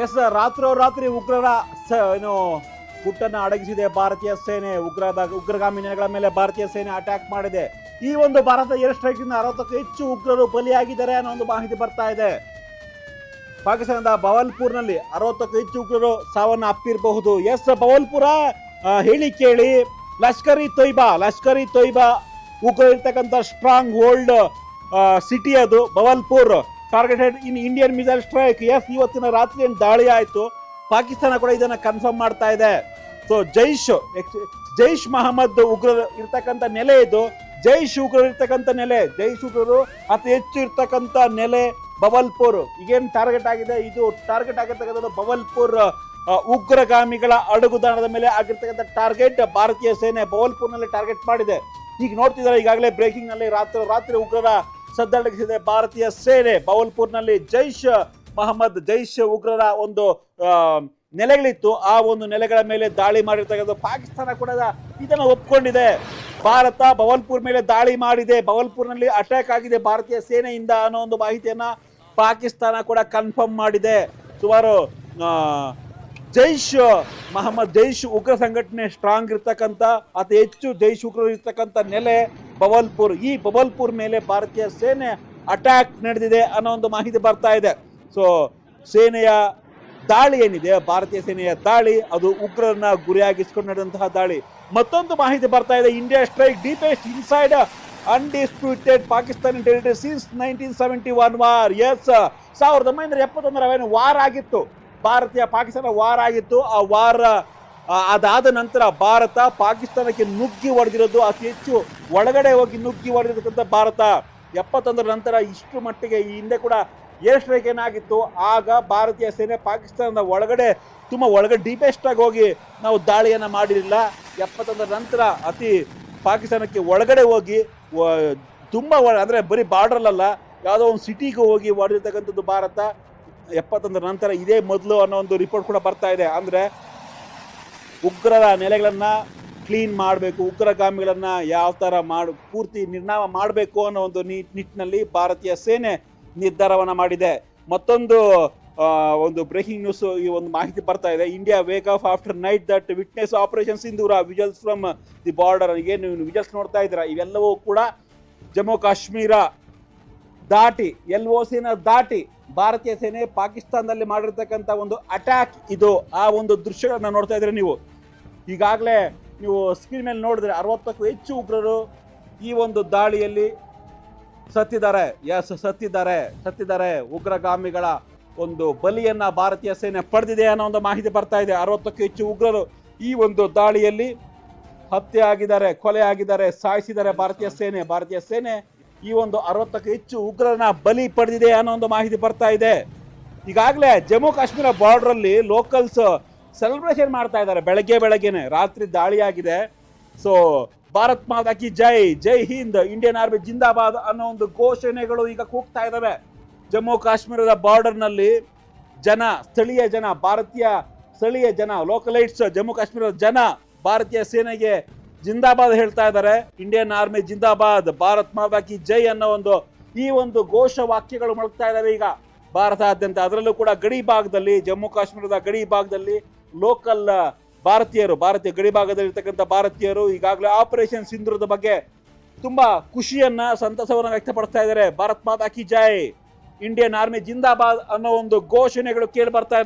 S ರಾತ್ರೋ ರಾತ್ರಿ ಉಗ್ರರ ಏನು ಗುಟ್ಟನ್ನು ಅಡಗಿಸಿದೆ ಭಾರತೀಯ ಸೇನೆ. ಉಗ್ರದ ಉಗ್ರಗಾಮಿ ನೆಲೆಗಳ ಮೇಲೆ ಭಾರತೀಯ ಸೇನೆ ಅಟ್ಯಾಕ್ ಮಾಡಿದೆ. ಈ ಒಂದು ಭಾರತ ಏರ್ ಸ್ಟ್ರೈಕ್ನಿಂದ ಅರವತ್ತಕ್ಕೂ ಹೆಚ್ಚು ಉಗ್ರರು ಬಲಿಯಾಗಿದ್ದಾರೆ ಅನ್ನೋ ಒಂದು ಮಾಹಿತಿ ಬರ್ತಾ ಇದೆ. ಪಾಕಿಸ್ತಾನದ ಬವಲ್ಪುರ್ನಲ್ಲಿ ಅರವತ್ತಕ್ಕೂ ಹೆಚ್ಚು ಉಗ್ರರು ಸಾವನ್ನ ಅಪ್ಪಿರಬಹುದು. ಎಸ್ ಬವಲ್ಪುರ ಹೇಳಿ ಕೇಳಿ. ಲಷ್ಕರ್ ತೊಯ್ಬಾ ಲಷ್ಕರ್ ತೊಯ್ಬಾ ಉಗ್ರ ಇರ್ತಕ್ಕಂಥ ಸ್ಟ್ರಾಂಗ್ ಹೋಲ್ಡ್ ಸಿಟಿ ಅದು, Bahawalpur. Targeted in Indian missile strikes ಇವತ್ತಿನ ರಾತ್ರಿ ಏನು ದಾಳಿ ಆಯಿತು? ಪಾಕಿಸ್ತಾನ ಕೂಡ ಇದನ್ನು ಕನ್ಫರ್ಮ್ ಮಾಡ್ತಾ ಇದೆ. ಸೊ ಜೈಶ್ ಜೈಷ್ ಮಹಮ್ಮದ್ ಉಗ್ರರು ಇರ್ತಕ್ಕಂಥ ನೆಲೆ ಇದು. ಜೈಶ್ ಉಗ್ರರು ಇರ್ತಕ್ಕಂಥ ನೆಲೆ. ಜೈಶ್ ಉಗ್ರರು ಅತಿ ಹೆಚ್ಚು ಇರ್ತಕ್ಕಂಥ ನೆಲೆ ಬವಲ್ಪುರ್. ಈಗೇನು ಟಾರ್ಗೆಟ್ ಆಗಿದೆ? ಇದು ಟಾರ್ಗೆಟ್ ಆಗಿರ್ತಕ್ಕಂಥದ್ದು ಬವಲ್ಪುರ್ ಉಗ್ರಗಾಮಿಗಳ ಅಡುಗುದಾಣದ ಮೇಲೆ ಆಗಿರ್ತಕ್ಕಂಥ ಟಾರ್ಗೆಟ್ ಭಾರತೀಯ ಸೇನೆ ಬವಲ್ಪುರ್ನಲ್ಲಿ ಟಾರ್ಗೆಟ್ ಮಾಡಿದೆ. ಈಗ ನೋಡ್ತಿದ್ದಾರೆ, ಈಗಾಗಲೇ ಬ್ರೇಕಿಂಗ್ನಲ್ಲಿ ರಾತ್ರಿ ರಾತ್ರಿ ಉಗ್ರರ ಸದ್ದಡಗಿಸಿದೆ ಭಾರತೀಯ ಸೇನೆ. ಬವಲ್ಪುರ್ನಲ್ಲಿ ಜೈಷ್ ಮಹಮ್ಮದ್, ಜೈಷ್ ಉಗ್ರರ ಒಂದು ನೆಲೆಗಳಿತ್ತು. ಆ ಒಂದು ನೆಲೆಗಳ ಮೇಲೆ ದಾಳಿ ಮಾಡಿರ್ತಕ್ಕಂಥ ಪಾಕಿಸ್ತಾನ ಕೂಡ ಇದನ್ನು ಒಪ್ಕೊಂಡಿದೆ. ಭಾರತ ಬವಲ್ಪುರ್ ಮೇಲೆ ದಾಳಿ ಮಾಡಿದೆ. ಬವಲ್ಪುರ್ನಲ್ಲಿ ಅಟ್ಯಾಕ್ ಆಗಿದೆ ಭಾರತೀಯ ಸೇನೆಯಿಂದ ಅನ್ನೋ ಒಂದು ಮಾಹಿತಿಯನ್ನು ಪಾಕಿಸ್ತಾನ ಕೂಡ ಕನ್ಫರ್ಮ್ ಮಾಡಿದೆ. ಸುಮಾರು ಜೈಶ್ ಮಹಮ್ಮದ್ ಜೈಶ್ ಉಗ್ರ ಸಂಘಟನೆ ಸ್ಟ್ರಾಂಗ್ ಇರ್ತಕ್ಕಂಥ, ಅತಿ ಹೆಚ್ಚು ಜೈಶ್ ಉಗ್ರರು ಇರ್ತಕ್ಕಂಥ ನೆಲೆ ಬಬಲ್ಪುರ್. ಈ ಬಬಲ್ಪುರ್ ಮೇಲೆ ಭಾರತೀಯ ಸೇನೆ ಅಟ್ಯಾಕ್ ನಡೆದಿದೆ ಅನ್ನೋ ಒಂದು ಮಾಹಿತಿ ಬರ್ತಾ ಇದೆ. ಸೊ ಸೇನೆಯ ದಾಳಿ ಏನಿದೆ? ಭಾರತೀಯ ಸೇನೆಯ ದಾಳಿ, ಅದು ಉಗ್ರರನ್ನ ಗುರಿಯಾಗಿಸ್ಕೊಂಡು ನಡೆದಂತಹ ದಾಳಿ. ಮತ್ತೊಂದು ಮಾಹಿತಿ ಬರ್ತಾ ಇದೆ. India strike deepest inside undisputed Pakistani territory since nineteen seventy one war S ಸಾವಿರದ ಒಂಬೈನೂರ ಎಪ್ಪತ್ತೊಂದರ ವಾರ್ ಆಗಿತ್ತು. ಭಾರತೀಯ ಪಾಕಿಸ್ತಾನ ವಾರ ಆಗಿತ್ತು. ಆ ವಾರ ಅದಾದ ನಂತರ ಭಾರತ ಪಾಕಿಸ್ತಾನಕ್ಕೆ ನುಗ್ಗಿ ಹೊಡೆದಿರೋದು, ಅತಿ ಹೆಚ್ಚು ಒಳಗಡೆ ಹೋಗಿ ನುಗ್ಗಿ ಹೊಡೆದಿರತಕ್ಕಂಥ ಭಾರತ. ಎಪ್ಪತ್ತೊಂದರ ನಂತರ ಇಷ್ಟು ಮಟ್ಟಿಗೆ ಈ ಹಿಂದೆ ಕೂಡ ಏರ್ ಸ್ಟ್ರೈಕ್ ಏನಾಗಿತ್ತು, ಆಗ ಭಾರತೀಯ ಸೇನೆ ಪಾಕಿಸ್ತಾನದ ಒಳಗಡೆ ತುಂಬ ಒಳಗಡೆ ಆಗಿ ಹೋಗಿ ನಾವು ದಾಳಿಯನ್ನು ಮಾಡಿರಲಿಲ್ಲ. ಎಪ್ಪತ್ತೊಂದರ ನಂತರ ಅತಿ ಪಾಕಿಸ್ತಾನಕ್ಕೆ ಒಳಗಡೆ ಹೋಗಿ ತುಂಬ ಅಂದರೆ ಬರೀ ಬಾರ್ಡ್ರಲ್ಲ ಯಾವುದೋ ಒಂದು ಸಿಟಿಗೆ ಹೋಗಿ ಹೊಡೆದಿರ್ತಕ್ಕಂಥದ್ದು ಭಾರತ. ಎಪ್ಪತ್ತೊಂದರ ನಂತರ ಇದೇ ಮೊದಲು ಅನ್ನೋ ಒಂದು ರಿಪೋರ್ಟ್ ಕೂಡ ಬರ್ತಾ ಇದೆ. ಅಂದರೆ ಉಗ್ರರ ನೆಲೆಗಳನ್ನು ಕ್ಲೀನ್ ಮಾಡಬೇಕು, ಉಗ್ರಗಾಮಿಗಳನ್ನು ಯಾವ ಥರ ಮಾಡು, ಪೂರ್ತಿ ನಿರ್ನಾಮ ಮಾಡಬೇಕು ಅನ್ನೋ ಒಂದು ನಿಟ್ಟಿನಲ್ಲಿ ಭಾರತೀಯ ಸೇನೆ ನಿರ್ಧಾರವನ್ನು ಮಾಡಿದೆ. ಮತ್ತೊಂದು ಒಂದು ಬ್ರೇಕಿಂಗ್ ನ್ಯೂಸ್ ಈ ಒಂದು ಮಾಹಿತಿ ಬರ್ತಾ ಇದೆ. India wake of after night that witness operation Sindoor whistles from the border ಏನು ವಿಜಲ್ಸ್ ನೋಡ್ತಾ ಇದ್ದೀರಾ? ಇವೆಲ್ಲವೂ ಕೂಡ ಜಮ್ಮು ಕಾಶ್ಮೀರ ದಾಟಿ, ಎಲ್ ಒ ಸಿನ ದಾಟಿ ಭಾರತೀಯ ಸೇನೆ ಪಾಕಿಸ್ತಾನದಲ್ಲಿ ಮಾಡಿರ್ತಕ್ಕಂಥ ಒಂದು ಅಟ್ಯಾಕ್ ಇದು. ಆ ಒಂದು ದೃಶ್ಯಗಳನ್ನ ನೋಡ್ತಾ ಇದ್ರೆ ನೀವು ಈಗಾಗಲೇ ನೀವು ಸ್ಕ್ರೀನ್ ಮೇಲೆ ನೋಡಿದ್ರೆ ಅರವತ್ತಕ್ಕೂ ಹೆಚ್ಚು ಉಗ್ರರು ಈ ಒಂದು ದಾಳಿಯಲ್ಲಿ ಸತ್ತಿದ್ದಾರೆ. ಎಸ್ ಸತ್ತಿದ್ದಾರೆ. ಸತ್ತಿದ್ದಾರೆ. ಉಗ್ರಗಾಮಿಗಳ ಒಂದು ಬಲಿಯನ್ನ ಭಾರತೀಯ ಸೇನೆ ಪಡೆದಿದೆ ಅನ್ನೋ ಒಂದು ಮಾಹಿತಿ ಬರ್ತಾ ಇದೆ. ಅರವತ್ತಕ್ಕೂ ಹೆಚ್ಚು ಉಗ್ರರು ಈ ಒಂದು ದಾಳಿಯಲ್ಲಿ ಹತ್ಯೆ ಆಗಿದ್ದಾರೆ, ಕೊಲೆ ಆಗಿದ್ದಾರೆ, ಸಾಯಿಸಿದ್ದಾರೆ ಭಾರತೀಯ ಸೇನೆ. ಭಾರತೀಯ ಸೇನೆ ಈ ಒಂದು ಅರವತ್ತಕ್ಕೂ ಹೆಚ್ಚು ಉಗ್ರರನ್ನ ಬಲಿ ಪಡೆದಿದೆ ಅನ್ನೋ ಒಂದು ಮಾಹಿತಿ ಬರ್ತಾ ಇದೆ. ಈಗಾಗಲೇ ಜಮ್ಮು ಕಾಶ್ಮೀರ ಬಾರ್ಡ್ರಲ್ಲಿ ಲೋಕಲ್ಸ್ ಸೆಲೆಬ್ರೇಷನ್ ಮಾಡ್ತಾ ಇದ್ದಾರೆ. ಬೆಳಗ್ಗೆ ಬೆಳಗ್ಗೆನೆ, ರಾತ್ರಿ ದಾಳಿಯಾಗಿದೆ. ಸೊ ಭಾರತ್ ಮಾತಾ ಕಿ ಜೈ ಜೈ ಹಿಂದ್ ಇಂಡಿಯನ್ ಆರ್ಮಿ ಜಿಂದಾಬಾದ್ ಅನ್ನೋ ಒಂದು ಘೋಷಣೆಗಳು ಈಗ ಕೂಗ್ತಾ ಇದ್ದಾವೆ ಜಮ್ಮು ಕಾಶ್ಮೀರದ ಬಾರ್ಡರ್ನಲ್ಲಿ ಜನ, ಸ್ಥಳೀಯ ಜನ, ಭಾರತೀಯ ಸ್ಥಳೀಯ ಜನ ಲೋಕಲೈಟ್ಸ್ ಜಮ್ಮು ಕಾಶ್ಮೀರದ ಜನ, ಭಾರತೀಯ ಸೇನೆಗೆ ಜಿಂದಾಬಾದ್ ಹೇಳ್ತಾ ಇದ್ದಾರೆ. ಇಂಡಿಯನ್ ಆರ್ಮಿ ಜಿಂದಾಬಾದ್, ಭಾರತ್ ಮಾತಾ ಕಿ ಜೈ ಅನ್ನೋ ಒಂದು, ಈ ಒಂದು ಘೋಷ ವಾಕ್ಯಗಳು ಮೊಳಗ್ತಾ ಇದ್ದಾವೆ ಈಗ ಭಾರತಾದ್ಯಂತ ಅದರಲ್ಲೂ ಕೂಡ ಗಡಿ ಭಾಗದಲ್ಲಿ, ಜಮ್ಮು ಕಾಶ್ಮೀರದ ಗಡಿ ಭಾಗದಲ್ಲಿ ಲೋಕಲ್ ಭಾರತೀಯರು, ಭಾರತೀಯ ಗಡಿ ಭಾಗದಲ್ಲಿ ಇರ್ತಕ್ಕಂಥ ಭಾರತೀಯರು ಈಗಾಗಲೇ ಆಪರೇಷನ್ ಸಿಂಧುರದ ಬಗ್ಗೆ ತುಂಬಾ ಖುಷಿಯನ್ನ, ಸಂತಸವನ್ನ ವ್ಯಕ್ತಪಡಿಸ್ತಾ ಇದ್ದಾರೆ. ಭಾರತ್ ಮಾತಾ ಕಿ ಜೈ. ಇಂಡಿಯನ್ ಆರ್ಮಿ ಜಿಂದಾಬಾದ್ ಅನ್ನೋ ಒಂದು ಘೋಷಣೆಗಳು ಕೇಳಿ ಬರ್ತಾ ಇದೆ